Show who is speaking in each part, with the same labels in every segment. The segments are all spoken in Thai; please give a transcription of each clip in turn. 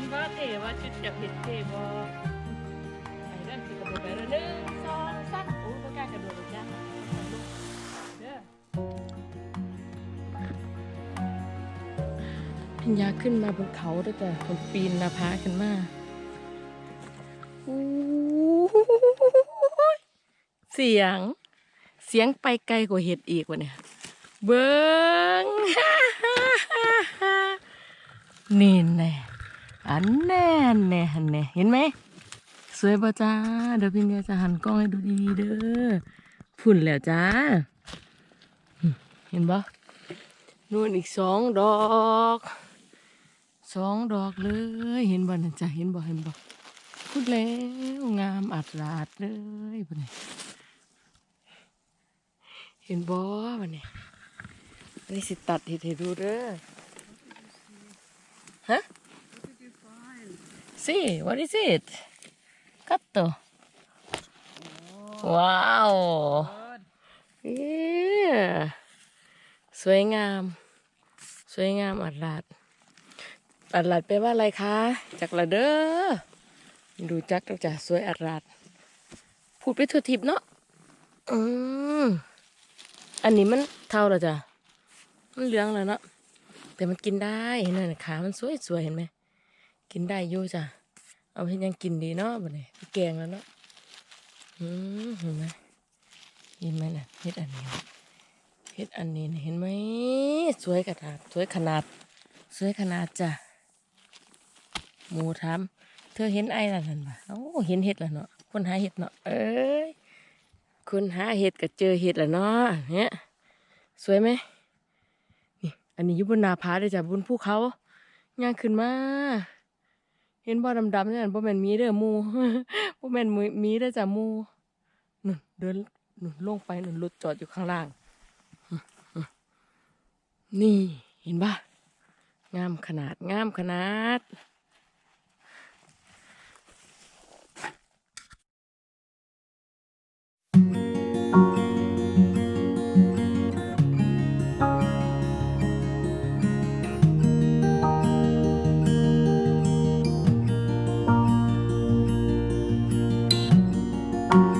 Speaker 1: นว่าเทว่าชุดจับเห็ดเทบอไปเด้อสิกระโดดไปเด้อหนึ่งสองสามโอ้ยบ่กล้ากระโดดเลยจ้ะเด้อพิญญาขึ้นมาบนเขาด้วยแต่คนปีนหนาผาขึ้นมาโอ้เสียง เสียงไปไกลกว่าเห็ดอีกวะเนี่ย เบิ้งนี่แน่ อันแน่แน่อันแน่เห็นไหมสวยป่ะจ้าเดี๋ยวพิญญาจะหันกล้องให้ดูดีๆเด้อฝุ่นแล้วจ้า เห็นปะนู่นอีกสองดอกสองดอกเลย เห็นบ่นั่นจ้ะเห็นบ่เห็นบ่พูดแล้วงามอัดราดเลยบ่เนี่ยเห็นบ่บ่เนี่ยนี่สิตัดเห็ดให้ดูเด้อฮะ See what is it กัตโตว้าวเย้สวยงาม สวยงามอัดราดอัดลัดแปลว่าอะไรคะจักละเด้อ ดูจักแล้วจ้ะสวยอัดลัดพูดไปทั่วทิพเนาะ อืม อันนี้มันเท่าแล้วจ้ะ มันเหลืองแล้วเนาะ แต่มันกินได้เห็นไหมขา มันสวยสวยๆเห็นไหม กินได้อยู่จ้ะ เอาเห็นยังกินดีเนาะบ่เนี่ยแกงแล้วเนาะอืมเห็นไหมเห็นไหมน่ะเฮ็ดอันนี้เฮ็ดอันนี้น่ะเห็นไหมสวยขนาดสวยขนาด สวยขนาดจ้ะหมูทำเธอเห็นไอ้นั่นนั่นปะโอ้เห็นเห็ดแล้วเนาะคนหาเห็ดเนาะเอ้ยคนหาเห็ดก็เจอเห็ดแล้วเนาะเนี่ยสวยไหมนี่อันนี้ยู่บนนาผาเลยจ้ะบนภูเขาย่างขึ้นมา เห็นบ่อดำๆนี่นบ่แม่นมีเด้อหมูบ่แม่นมีเด้อจ้ะหมูนุ่นเดินนุ่นลงไปนู่นรถจอดอยู่ข้างล่าง นี่เห็นบ่งามขนาดงามขนาด Thank you.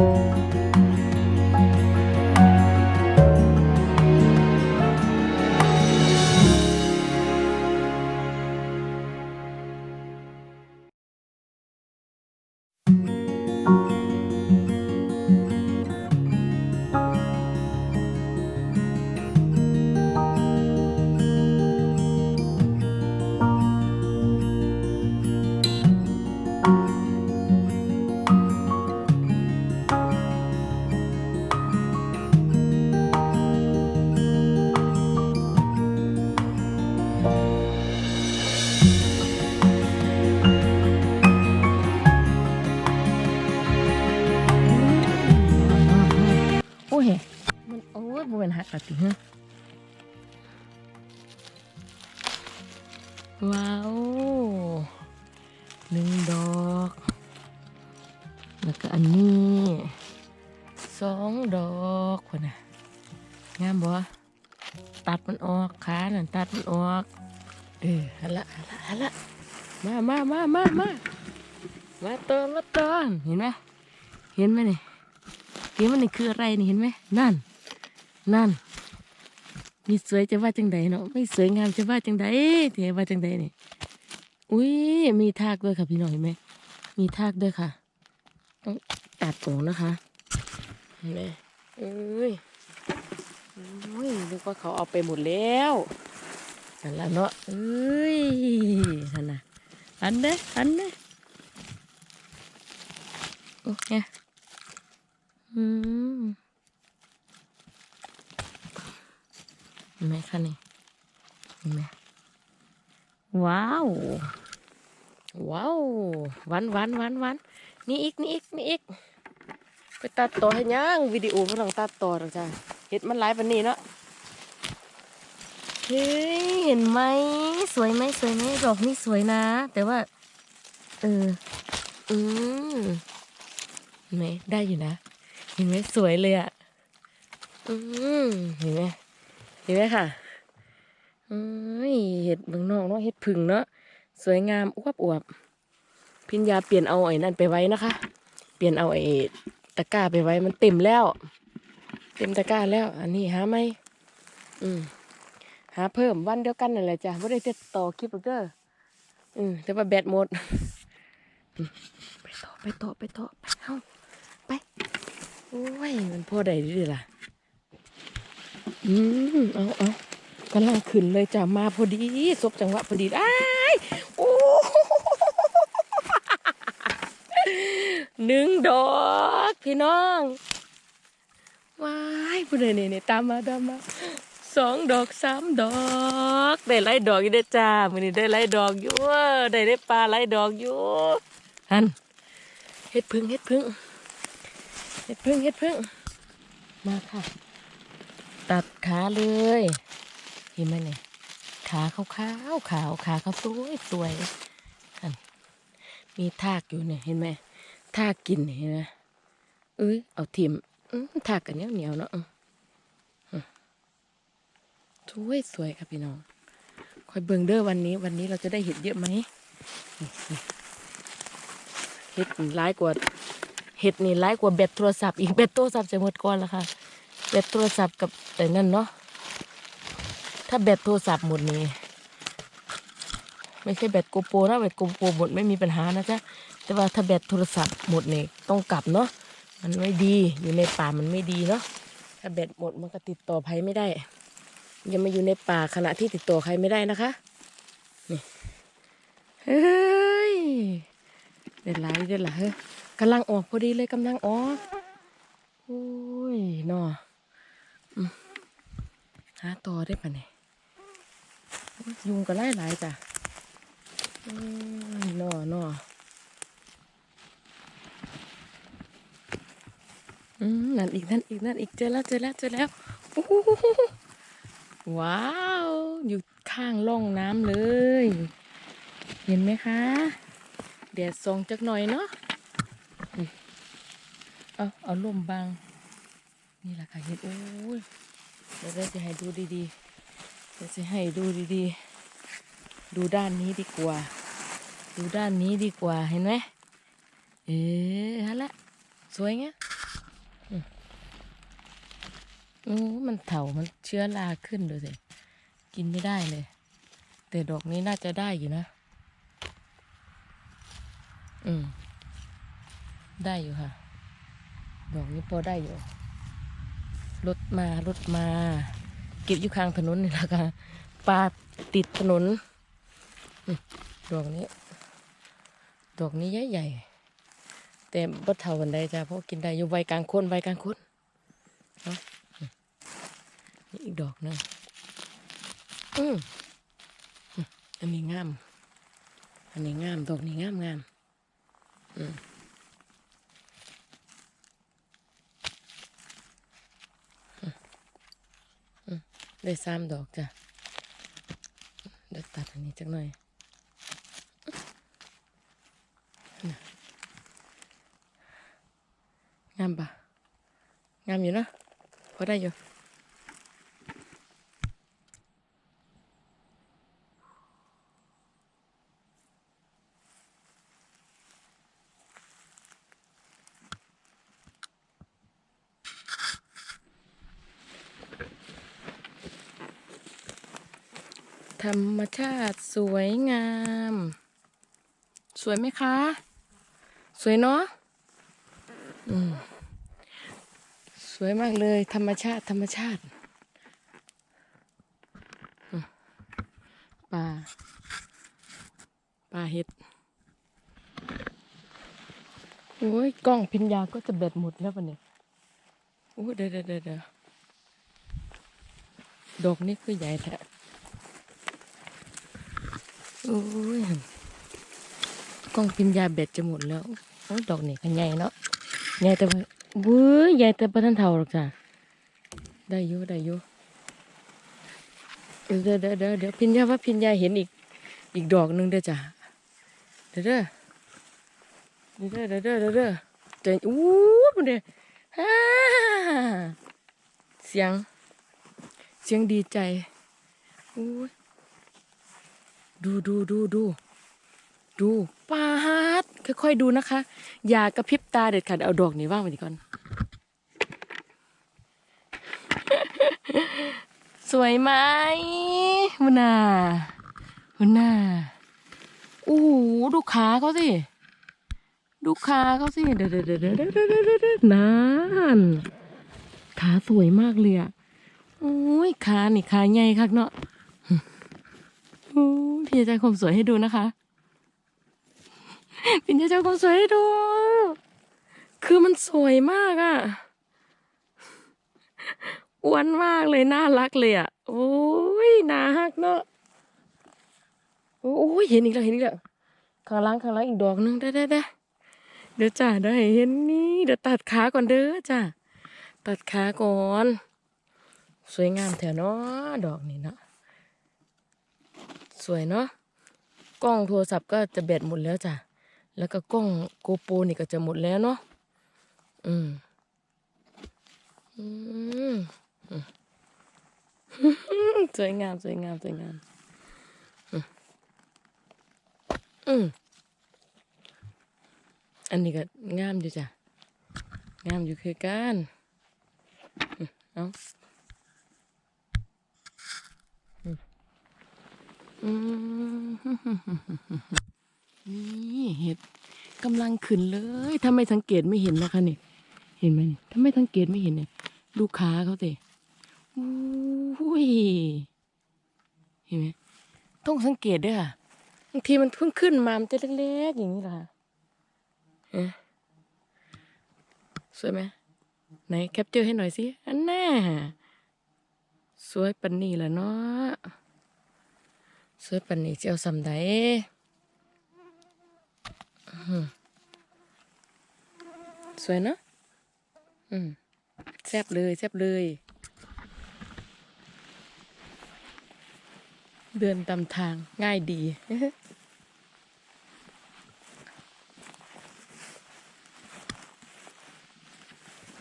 Speaker 1: โมันออก เออฮัลละฮัลละฮัลละมามามามามามาตอนมาตอนเห็นไหมเห็นไหมนี่เห็นมันนี่คืออะไรนี่เห็นไหมนั่น นั่นมีสวยจะว่าจังใดเนาะไม่สวยงามจะว่าจังใดเทีว่าจังใดนี่อุ้ยมีทากด้วยค่ะพี่หน้องเห็นไหมมีทากด้วยค่ะ ต้องตัดออกนะคะเห็นไหมเอ้ยโอ้ยนึกว่าเขาเอาไปหมดแล้ว นั่นละเนาะเอ้ยนั่นน่ะอันเด้ออันเด้อโอเคอืมเห็นไหมคะนี่เห็นไหมว้าว ว้าวหวันหวันหวันหวันนี่อีกนี่อีกนี่อีกไปตัดต่อให้ยังวิดีโอพลังตัดต่อหรอกจ้ะเห็ดมันหลายปันนี้เนาะ เฮ้ย เห็นไหม สวยไหมสวยไหมดอกนี่สวยนะ แต่ว่า เออ อืมเห็นไหมได้อยู่นะ เห็นไหมสวยเลยอะ่ะอืมเห็นไหมเห็นไหมค่ะเอ้ยเห็ดเมืองนอกเนาะเห็ดผึ่งเนาะสวยงามอวบอวบพิญญาเปลี่ยนเอาไอ้นั่นไปไว้นะคะ เปลี่ยนเอาไอ้ตะกร้าไปไว้มันเต็มแล้ว เต็มตะกร้าแล้ว อันนี้หาไหมอืม หาเพิ่มวันเดียวกันนั่นแหละจ้ะไม่ได้จะต่อคลิปหรอกเด้ออืมแต่ว่าแบตหมดอืมไปต่อไปต่อไปต่อไปเอาไปโอ้ยมันพอได้ดีล่ะ อืมเอาเอากำลังขึ้นเลยจ้ะมาพอดีซบจังหวะพอดีอ้ายโอ้หนึ่งดอกพี่น้องว้ายผู้ใดนี่นี่ตามมาตามมา สองดอกสามดอกได้ไล่ดอกอยู่เด้อจ้ามื้อนี้ได้ไล่ดอกอยู่เว้อได้ได้ปลาไล่ดอกอยู่หันเฮ็ดพึ่งเฮ็ดพึ่งเฮ็ดพึ่งเฮ็ดพึ่งมาค่ะ ตัดขาเลยเห็นไหมเนี่ยขาขาวขาวขาวขาเขาสวยสวยหันมีทากอยู่เนี่ยเห็นไหมถ้ากินนี่เห็นะเอ้ยเอาทิมอื้อถากกันเหนียวเหนียวๆเนาะอื้ออื้อ สวยสวยครับพี่น้องคอยเบิ่งเด้อวันนี้ วันนี้เราจะได้เห็ดเยอะไหมเห็ดร้ายกว่าเห็ดนี่ร้ายกว่าแบตโทรศัพท์อีกแบตโทรศัพท์จะหมดก่อนแล้วค่ะแบตโทรศัพท์กับแต่นั่นเนาะถ้าแบตโทรศัพท์หมดนี่ไม่ใช่แบตโกโปรนะแบตโกโปรหมดไม่มีปัญหานะจ๊ะแต่ว่าถ้าแบตโทรศัพท์หมดนี่ต้องกลับเนาะมันไม่ดีอยู่ในป่ามันไม่ดีเนาะถ้าแบตหมดมันก็ติดต่อภัยไม่ได้ อย่ามาอยู่ในป่าขณะที่ติดต่อใครไม่ได้นะคะ นี่เฮ้ยเด็ดหลเด็ดหลเฮ้ยกำลังออกพอดีเลยกำลังออกโอ้ยนออืมหาต่อได้ปะเนี่ยยุงก็ไล่หลายจ้ะนอนออืมนั่นอีกนั่นอีกนั่นอีกเจอแล้วเจอแล้วเจอแล้วโอ้ ว้าว อยู่ข้างร่องน้ำเลย เห็นไหมคะแดดส่องจักหน่อยเนาะเอาเอาลมบาง นี่แหละค่ะเห็นโอ้ยเดี๋ยวเราจะให้ดูดีๆเดี๋ยวจะให้ดูดีๆ ดูด้านนี้ดีกว่า ดูด้านนี้ดีกว่าเห็นไหมเอ๊ะฮะละสวยไง อืมมันเถามันเชื้อราขึ้นดูสิ กินไม่ได้เลย แต่ดอกนี้น่าจะได้อยู่นะ อืม ได้อยู่ค่ะ ดอกนี้พอได้อยู่ รถมารถมา เก็บอยู่ข้างถนนนี่แหละค่ะปลาติดถนน ดอกนี้ ดอกนี้ใหญ่ใหญ่แต่บ่เท่ากันได้จ้ะเพราะกินได้อยู่ใบกลางคนใบกลางคนนี่ อีกดอกหนึงอืมอืมอันนี้งาม อันนี้งาม ดอกนี้งามงามอืมอืมอืมได้สามดอกจ้ะเดี๋ยวตัดอันนี้จักหน่อยน่ะงามปะงามอยู่เนอะพอได้อยู่ ชาติสวยงาม สวยไหมคะ สวยเนาะสวยมากเลย ธรรมชาติธรรมชาติปลาปลาเห็ด โอ้ย กล้องพิญญาก็จะแบตหมดแล้วปะเนี่ยโอ้เดี๋ยวเดี๋ยวเดี๋ยวเดี๋ยวดอกนี่คือใหญ่แท้ โอ้ยกล้องพิญญาแบตจะหมดแล้วโอ้ดอกนี่ก็ใหญ่เนาะใหญ่แต่ว่าเว้ยใหญ่แต่ประทันเท่าหรอกจ้ะได้ยู่ได้ยู่เดี๋ยวเดี๋ยวเดี๋ยวเดี๋ยวพิญญาว่าพิญญาเห็นอีก อีกดอกหนึ่งเด้อจ้ะเดี๋ยวเด้อเดี๋ยวเด้อเดี๋ยวเด้อเด้อเจนอู้มันเด้อฮ่าเสียง เสียงดีใจอู้ย ดูดูดูดูดูปาฮาร์ดค่อยๆดูนะคะ อย่ากระพริบตาเด็ดขาดเอาดอกนี้ว่างไปดีก่อน สวยไหมมุนามุนาโอ้โหดูขาเขาสิดูขาเขาสิเด็ดเด็ดเด็ดเด็ดเดดนานขาสวยมากเลยอะโอ้ยขานี่ขาใหญ่คักเนาะ พี่จะใจความสวยให้ดูนะคะพี่จะใจความสวยให้ดู คือมันสวยมากอะอ้วนมากเลยน่ารักเลยอะ โอ้ยน่าฮักเนาะโอ้ยเห็นอีกแล้วเห็นอีกแล้วข้างหล่างข้างหล่างอีกดอกหนึงได้ได้ได้เดี๋ยวจ้าได้เห็นนี่เดี๋ยวตัดขาก่อนเด้อจ้าตัดขาก่อน สวยงามแถวเนาะดอกนี้เนาะ สวยเนาะกล้องโทรศัพท์ก็จะแบตหมดแล้วจ้ะ แล้วก็กล้องโกโปรนี่ก็จะหมดแล้วเนาะอืมอืมสวยงามสวยงามสวยงามอืมอืมอันนี้ก็งามอยู่จ้ะงามอยู่คือกันอืมเอาอืมอืม นี่เห็ดกำลังขึ้นเลยทำไมสังเกตไม่เห็นนะคะนี่เห็นไหมนี่ถ้าไม่สังเกตไม่เห็นเนี่ยลูกค้าเขาสิอุ้ยเห็นไหมต้องสังเกตด้วยค่ะบางทีมันเพิ่งขึ้นมา มันจะเล็กๆอย่างนี้ล่ะเอ๊ะสวยไหมไหนแคปเจอร์ให้หน่อยสิ อันแน่สวยปันนี่แหละเนาะ สวยปันนี่จะเอาสำไดอืมสวยเนาะอืมแซ่บเลยแซ่บเลย เดินตามทางง่ายดี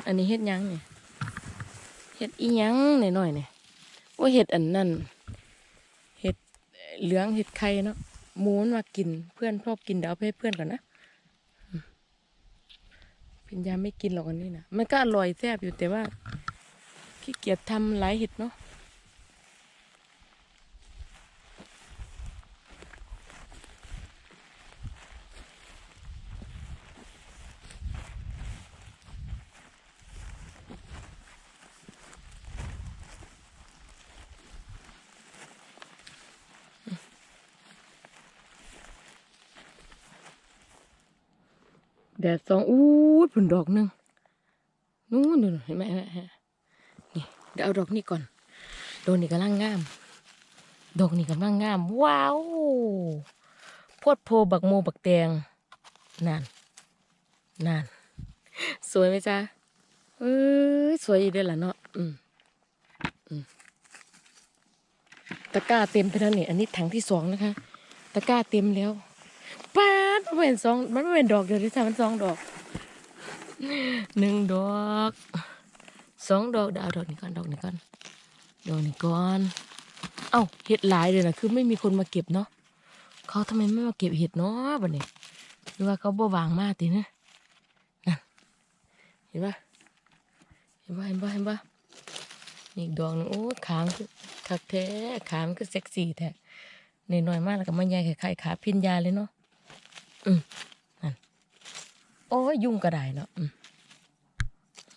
Speaker 1: อันนี้เฮ็ดยังเนี่ยเฮ็ดอียังหน่อยๆเนี่ยว่าเฮ็ดอันนั่น เหลืองเห็ดไข่เนาะหมูมันมากินเพื่อนชอบกินเดี๋ยวเอาไปให้เพื่อนก่อนนะพิญญาไม่กินหรอกอันนี้นะมันก็อร่อยแซ่บอยู่แต่ว่าขี้เกียจทำหลายเห็ดเนาะ แดดสองอู้ยผุนดอกหนึ่งนู้นเห็นไหมเห็นไหมฮะนี่เดี๋ยวเอาดอกนี้ก่อนดอกนี้กำลังงาม ดอกนี้กำลังงาม ว้าวพดโพบักโมบักแตงนั่นนั่นสวยไหมจ๊ะเอ้ยสวยอีกด้อล่ะเนาะอืมอืมตะกร้าเต็มไปแล้วนี่อันนี้ถังที่สองนะคะ ตะกร้าเต็มแล้ว ป้าดมันเป็นสองมันไม่เป็นดอกเดียวที่ทำมันสองดอกหนึ่งดอกสองดอกเดี๋ยวเอาดอกนี้ก่อนดอกนี้ก่อนดอกนี้ก่อนเอ้าเห็ดหลายเลยนะคือไม่มีคนมาเก็บเนาะเขาทำไมไม่มาเก็บเห็ดเนาะบัดนี้หรือว่าเขาบ่วางมากตีนะนั่นเห็นปะเห็นปะเห็นปะเห็นปะนี่อีกดอกนึงโอ้ขามคือคักแท้ขามนคือเซ็กซี่แท้นน้อยๆมากแล้วก็มันใหญ่คล้ายๆขาพินยาเลยเนาะ อืมนั่นโอ้ยยุ่งก็ได้เนาะอืม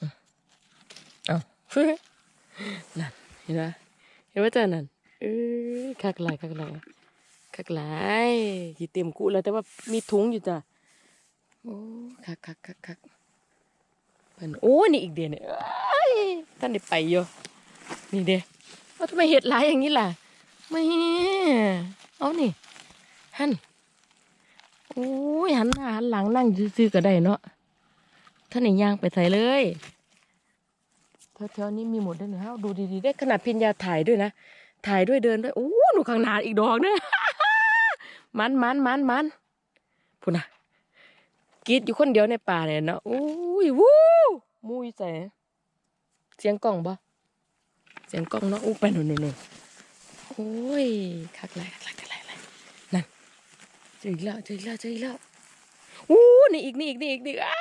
Speaker 1: อืมเอานั่นเห็นปะเห็นว่าเจ้านั่นเอ้ยคักหลายคักหลายคักหลายที่เต็มกุแล้วแต่ว่ามีถุงอยู่จ้ะโอ้คักคักคักคักเพิ่นโอ้นี่อีกเดือนเนี่ยท่านได้ไปอยู่นี่เด้เอาทำไมเห็ดหลายอย่างนี้ล่ะไม่เอานี่หัน โอ้ยหันหน้าหันหลังนั่งซื่อๆก็ได้เนาะท่านไหนย่างไปใส่เลยแถวๆนี้มีหมดด้วยเนาะดูดีๆได้ขนาดพิญญาถ่ายด้วยนะ ถ่ายด้วยเดินด้วยโอ้หนูข้างหน้าอีกดอกเนี่ยมันมันมันมันพูดนะกีดอยู่คนเดียวในป่าเนี่ยเนาะโอ้ยวู้มุยใส่เสียงกล้องบ่เสียงกล้องเนาะอู้ไปหนูหนูหนูโอ้ยคักไรคักไรคักไรไรนั่น เจออีกแล้วเจออีกแล้วเจออีกแล้วอู้นี่อีกนี่อีกนี่อีกนี่อ้า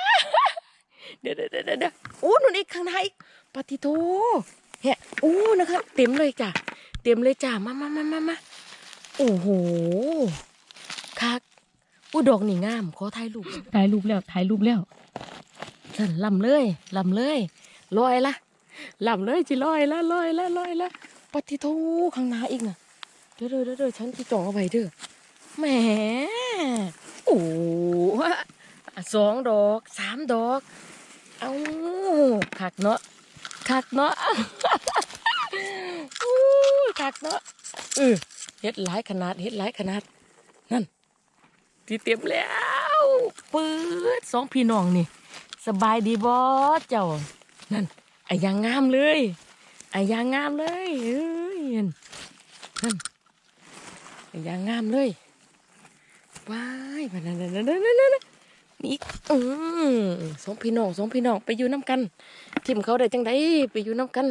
Speaker 1: เดี๋ยวเดี๋ยวเดี๋ยวเดี๋ยวอู้นู่นอีกข้างในอีกปฏิโทเฮ้อู้นะครับเต็มเลยจ้ะเตรียมเลยจ้ามามามามามาโอ้โหคักอู้ดอกนี่งามขอถ่ายรูปถ่ายรูปแล้วถ่ายรูปแล้วสั่นลำเลยลำเลยลอยละลำเลยจิลอยละลอยละลอยละปฏิโทข้างหน้าอีกน่ะเด้อเด้อเด้อเด้อฉันที่จองเอาไว้เด้อ แหมโอ้สองดอกสามดอก เอาคักเนาะคักเนาะอู้คักเนาะเออเฮ็ดหลายขนาดเฮ็ดหลายขนาด นั่นที่เตรียมแล้วปื๊ดสองพี่น้องนี่ สบายดีบอสเจ้า นั่นไอ้ยางงามเลยไอ้ยางงามเลยเอ้ยนั่นนั่นไอ้ยางงามเลย ว้ายมานั่นนั่นนั่นนั่นนั่นนั่นนี่อืมสองพี่น้องสองพี่น้องไปอยู่น้ำกัน ทิมเขาได้จังไดไปอยู่น้ำกัน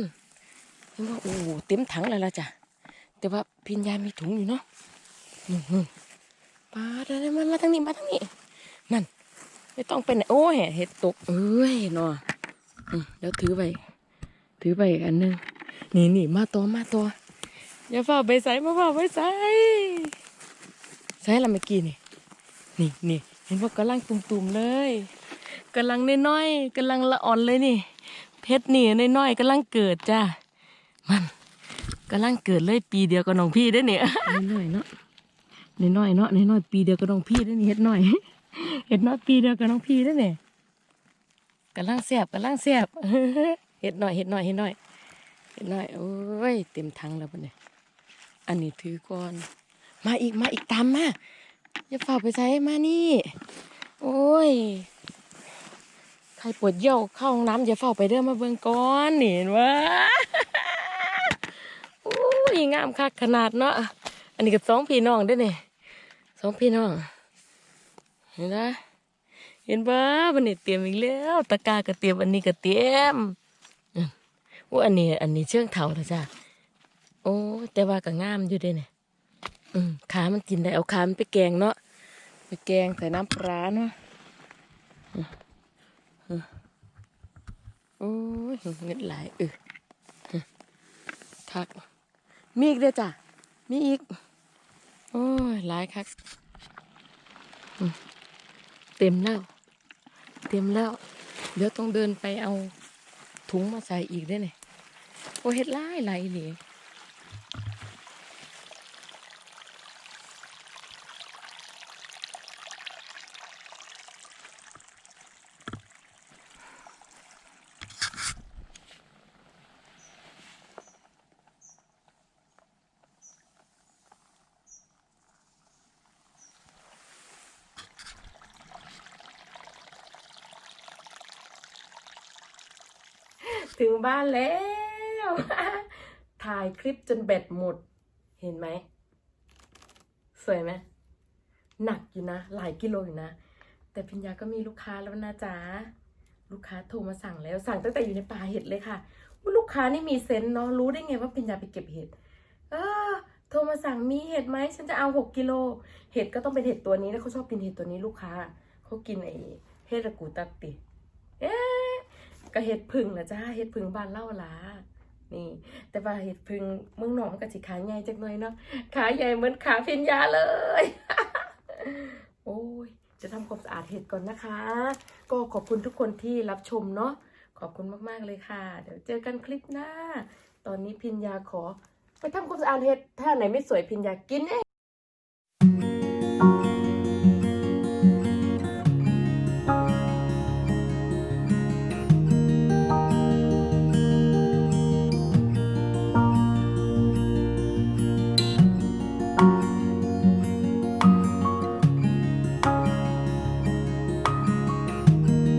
Speaker 1: เห็นว่าโอ้เต็มถังเลยละจ้ะแต่ว่าพิญญามีถุงอยู่เนาะนู่ปาดอะไรมามาทางนี้มาทางนี้ นั่น ไม่ต้องเป็นโอ้ยเห็ดตกเอ้ยเนาะอืมแล้วถือไปถือไปอีกอันนึงนี่นี่มาตัวมาตัวอย่าฝ่าไปใส่มาฝ่าไปใส่ใส่ละเมื่อกี้นี่ นี่นี่เห็นว่ากำลังตุ่มๆเลยกำลังน้อยๆกำลังละอ่อนเลยนี่ เพชรนี่น้อยๆกำลังเกิดจ้ามันกำลังเกิดเลยปีเดียวกับน้องพี่ได้อเนี่ยน้อยๆเนาะน้อยๆเนาะน้อยๆปีเดียวกับน้องพี่ได้อนี่เฮ็ดน้อยเฮ็ดน้อยปีเดียวกับน้องพี่ได้อเนี่ยกำลังแสบกำลังแสบเฮ็ดน้อยเฮ็ดน้อยเฮ็ดน้อยเฮ็ดน้อยโอ้ยเต็มถังแล้วปะเนี่ยอันนี้ถือก่อน มาอีกมาอีกตามมา อย่าฝ่าไปใช้มานี่ โอ้ย ใครปวดเยี่ยวเข้าห้องน้ำอย่าเฝ้าไปเด้อมาเบิ่งก่อนนี่เห็นว่าโอ้ยงามคักขนาดเนาะ อันนี้กับสองพี่น้องด้วยเนี่ยสองพี่น้อง เห็นนะเห็นปะวันนี้เตรียมอีกแล้วตะกร้าก็เตรียมอันนี้ก็เตรียมอืมโอ้อันนี้ อันนี้เชื่องเถาแล้วจ้ะโอ้แต่ว่าก็งามอยู่ด้เนี่ย อืมขามันกินได้เอาขามันไปแกงเนาะไปแกงใส่น้ำปลาเนาะโอ้ยเงินหลายเออคัก มีอีกเด้อจ้ะ มีอีก โอ้ยหลายคักเต็มแล้ว เต็มแล้ว เดี๋ยวต้องเดินไปเอาถุงมาใส่อีกได้เนี่ยโอ้เฮ็ดหลายหลายเลย ถึงบ้านแล้ว ถ่ายคลิปจนแบตหมด เห็นไหม สวยไหม หนักอยู่นะ หลายกิโลอยู่นะ แต่พิญญาก็มีลูกค้าแล้วนะจ๊ะ ลูกค้าโทรมาสั่งแล้ว สั่งตั้งแต่อยู่ในป่าเห็ดเลยค่ะว่าลูกค้านี่มีเซนส์เนาะ รู้ได้ไงว่าพิญญาไปเก็บเห็ด เออโทรมาสั่งมีเห็ดไหมฉันจะเอาหกกิโล เห็ดก็ต้องเป็นเห็ดตัวนี้แล้วเขาชอบกินเห็ดตัวนี้ลูกค้าเขากินไอ้เห็ดระกูตัดติ ก็เห็ดพึ่งนะจ้าเห็ดพึ่งบ้านเล่าหลานี่ แต่ว่าเห็ดพึ่งเมืองหนองมันก็สิขาใหญ่จังเลยเนาะขาใหญ่เหมือนขาพิญญาเลย โอ้ยจะทำความสะอาดเห็ดก่อนนะคะ ก็ขอบคุณทุกคนที่รับชมเนาะขอบคุณมากๆเลยค่ะ เดี๋ยวเจอกันคลิปหน้า ตอนนี้พิญญาขอ ไปทำความสะอาดเห็ดถ้าไหนไม่สวยพิญญากินเอง